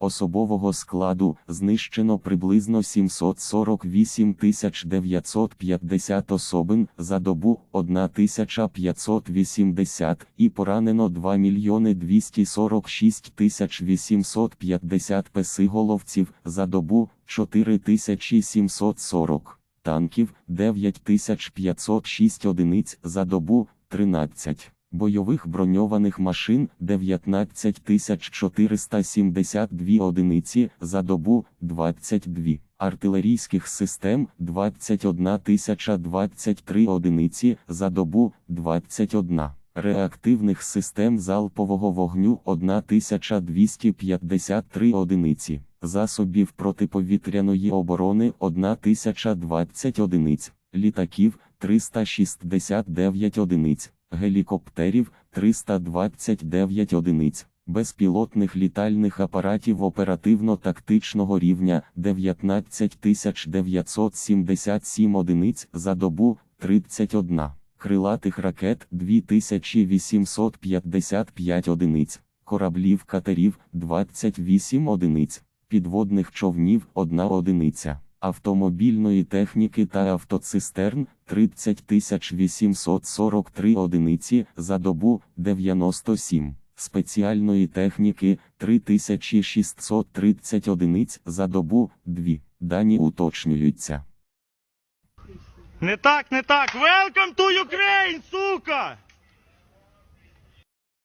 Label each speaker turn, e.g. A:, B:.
A: Особового складу знищено приблизно 748 950 особин за добу 1580 і поранено 2 мільйони 246 850 песиголовців за добу 4740 танків 9506 одиниць за добу 13 бойових броньованих машин 19472 одиниці за добу 22, артилерійських систем 21023 одиниці за добу 21, реактивних систем залпового вогню 1253 одиниці, засобів протиповітряної оборони 1020 одиниць, літаків 369 одиниць гелікоптерів 329 одиниць, безпілотних літальних апаратів оперативно-тактичного рівня 19 977 одиниць за добу 31, крилатих ракет 2855 одиниць, кораблів катерів 28 одиниць, підводних човнів 1 одиниця автомобільної техніки та автоцистерн 30 843 одиниці за добу 97, спеціальної техніки 3630 одиниць за добу 2. Дані уточнюються.
B: Не так, не так. Welcome to Ukraine, сука!